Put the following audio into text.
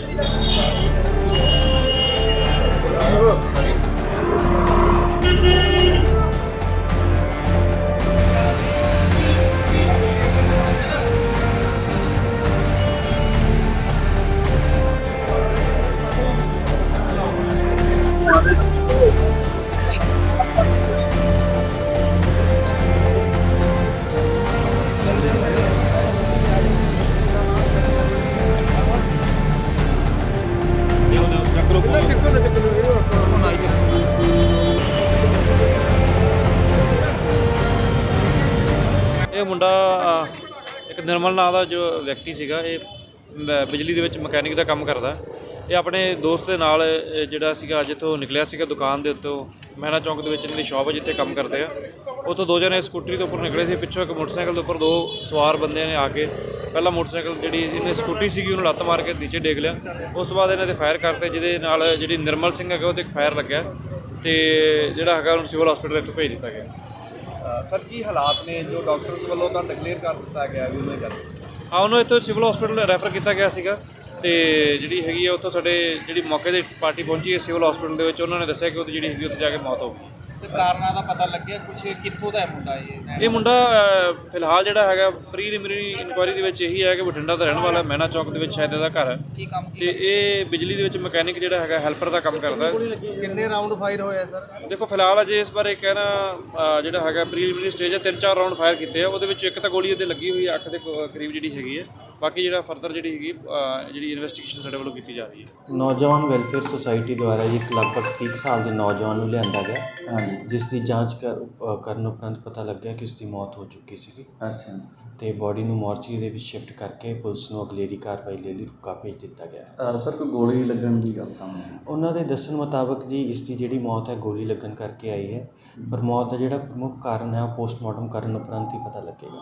这 ਇਹ ਮੁੰਡਾ ਇੱਕ ਨਿਰਮਲ ਨਾਂ ਦਾ ਜੋ ਵਿਅਕਤੀ ਸੀਗਾ ਇਹ ਬਿਜਲੀ ਦੇ ਵਿੱਚ ਮਕੈਨਿਕ ਦਾ ਕੰਮ ਕਰਦਾ। ਇਹ ਆਪਣੇ ਦੋਸਤ ਦੇ ਨਾਲ ਜਿਹੜਾ ਸੀਗਾ ਜਿੱਥੋਂ ਨਿਕਲਿਆ ਸੀਗਾ ਦੁਕਾਨ ਦੇ ਉੱਤੋਂ, ਮਹਿਣਾ ਚੌਂਕ ਦੇ ਵਿੱਚ ਇਹਨਾਂ ਦੀ ਸ਼ਾਪ ਹੈ ਜਿੱਥੇ ਕੰਮ ਕਰਦੇ ਆ। ਉੱਥੋਂ ਦੋ ਜਣੇ ਸਕੂਟਰੀ ਦੇ ਉੱਪਰ ਨਿਕਲੇ ਸੀ, ਪਿੱਛੋਂ ਇੱਕ ਮੋਟਰਸਾਈਕਲ ਦੇ ਉੱਪਰ ਦੋ ਸਵਾਰ ਬੰਦਿਆਂ ਨੇ ਆ ਕੇ, ਪਹਿਲਾਂ ਮੋਟਰਸਾਈਕਲ ਜਿਹੜੀ ਇਹਨੇ ਸਕੂਟਰੀ ਸੀਗੀ, ਉਹਨੂੰ ਲੱਤ ਮਾਰ ਕੇ ਨੀਚੇ ਡੇਗ ਲਿਆ। ਉਸ ਤੋਂ ਬਾਅਦ ਇਹਨਾਂ ਦੇ ਫਾਇਰ ਕਰਤੇ, ਜਿਹਦੇ ਨਾਲ ਜਿਹੜੀ ਨਿਰਮਲ ਸਿੰਘ ਹੈਗਾ, ਉਹਦੇ ਇੱਕ ਫਾਇਰ ਲੱਗਿਆ ਤੇ ਜਿਹੜਾ ਹੈਗਾ, ਉਹਨੂੰ ਸਿਵਲ ਹਸਪੀਟਲ ਇੱਥੋਂ ਭੇਜ ਦਿੱਤਾ ਗਿਆ। ਸਰ, ਕੀ ਹਾਲਾਤ ਨੇ ਜੋ ਡਾਕਟਰ ਵੱਲੋਂ ਤਾਂ ਡਿਕਲੇਅਰ ਕਰ ਦਿੱਤਾ ਗਿਆ ਵੀ ਉਹਨੇ ਕਰ ਆ ਉਹਨੂੰ ਇੱਥੋਂ ਸਿਵਲ ਹਸਪੀਟਲ ਰੈਫਰ ਕੀਤਾ ਗਿਆ ਸੀਗਾ ਤੇ ਜਿਹੜੀ ਹੈਗੀ ਆ ਉੱਥੋਂ ਸਾਡੇ ਜਿਹੜੀ ਮੌਕੇ ਤੇ ਪਾਰਟੀ ਪਹੁੰਚੀ ਹੈ ਸਿਵਲ ਹਸਪੀਟਲ ਦੇ ਵਿੱਚ, ਉਹਨਾਂ ਨੇ ਦੱਸਿਆ ਕਿ ਉਹਦੀ ਜਿਹੜੀ ਹੈਗੀ ਉੱਥੇ ਜਾ ਕੇ ਮੌਤ ਹੋ ਗਈ। ਸਰ ਕਾਰਨਾਂ ਦਾ ਪਤਾ ਲੱਗਿਆ ਕੁਛ ਕਿੱਥੋਂ ਦਾ ਹੈ ਮੁੰਡਾ ਇਹ? ਇਹ ਮੁੰਡਾ ਅਹ, ਫਿਲਹਾਲ ਜਿਹੜਾ ਹੈਗਾ ਪ੍ਰੀਲਿਮਿਨਰੀ ਇਨਕੁਆਇਰੀ ਦੇ ਵਿੱਚ ਇਹੀ ਹੈ ਕਿ ਬਠਿੰਡਾ ਦਾ ਰਹਿਣ ਵਾਲਾ ਹੈ, ਮਹਿਣਾ ਚੌਕ ਦੇ ਵਿੱਚ ਸ਼ਾਇਦ ਇਹਦਾ ਘਰ ਹੈ। ਕੀ ਕੰਮ ਤੇ ਇਹ ਬਿਜਲੀ ਦੇ ਵਿੱਚ ਮਕੈਨਿਕ ਜਿਹੜਾ ਹੈਗਾ ਹੈਲਪਰ ਦਾ ਕੰਮ ਕਰਦਾ ਹੈ। ਕਿੰਨੇ ਰਾਉਂਡ ਫਾਇਰ ਹੋਇਆ ਸਰ? ਦੇਖੋ ਫਿਲਹਾਲ ਅਜੇ ਇਸ ਬਾਰੇ ਕਹਿਣਾ ਅਹ, ਜਿਹੜਾ ਹੈਗਾ ਪ੍ਰੀਲਿਮਿਨਰੀ ਸਟੇਜ ਹੈ ਤਿੰਨ ਚਾਰ ਰਾਉਂਡ ਫਾਇਰ ਕੀਤੇ ਆ। ਉਹਦੇ ਵਿੱਚ ਇੱਕ ਤਾਂ ਗੋਲੀ ਇਹਦੇ ਲੱਗੀ ਹੋਈ ਹੈ ਅੱਖ ਦੇ ਕੋ- ਕਰੀਬ ਜਿਹੜੀ ਹੈਗੀ ਹੈ। ਬਾਕੀ ਜਿਹੜਾ ਫਰਦਰ ਜਿਹੜੀ ਹੈਗੀ ਜਿਹੜੀ ਇਨਵੈਸਟੀਗੇਸ਼ਨ ਸਾਡੇ ਵੱਲੋਂ ਕੀਤੀ ਜਾ ਰਹੀ ਹੈ। ਨੌਜਵਾਨ ਵੈਲਫੇਅਰ ਸੁਸਾਇਟੀ ਦੁਆਰਾ ਜੀ ਇੱਕ ਲਗਭਗ 30 ਸਾਲ ਦੇ ਨੌਜਵਾਨ ਨੂੰ ਲਿਆਂਦਾ ਗਿਆ। ਜਿਸ ਦੀ ਜਾਂਚ ਕਰ ਅ, ਕਰਨ ਉਪਰੰਤ ਪਤਾ ਲੱਗਿਆ ਕਿ ਉਸ ਦੀ ਮੌਤ ਹੋ ਚੁੱਕੀ ਸੀਗੀ। ਅੱਛਾ। ਤੇ ਬਾਡੀ ਨੂੰ ਮੋਰਚਰੀ ਦੇ ਵਿੱਚ ਸ਼ਿਫਟ ਕਰਕੇ ਪੁਲਿਸ ਨੂੰ ਅਗਲੇਰੀ ਕਾਰਵਾਈ ਲਈ ਲਈ ਰੁਕਾ ਭੇਜ ਦਿੱਤਾ ਗਿਆ। ਹੈ। ਅਹ ਸਰ ਕੋਈ ਗੋਲੀ ਲੱਗਣ ਦੀ ਗੱਲ ਸਾਹਮਣੇ ਆਈ। ਉਹਨਾਂ ਦੇ ਦੱਸਣ ਮੁਤਾਬਕ ਜੀ ਇਸ ਦੀ ਜਿਹੜੀ ਮੌਤ ਹੈ ਗੋਲੀ ਲੱਗਣ ਕਰਕੇ ਆਈ ਹੈ। ਪਰ ਮੌਤ ਦਾ ਜਿਹੜਾ ਪ੍ਰਮੁੱਖ ਕਾਰਨ ਹੈ ਉਹ ਪੋਸਟਮਾਰਟਮ ਕਰਨ ਉਪਰੰਤ ਹੀ ਪਤਾ ਲੱਗੇਗਾ।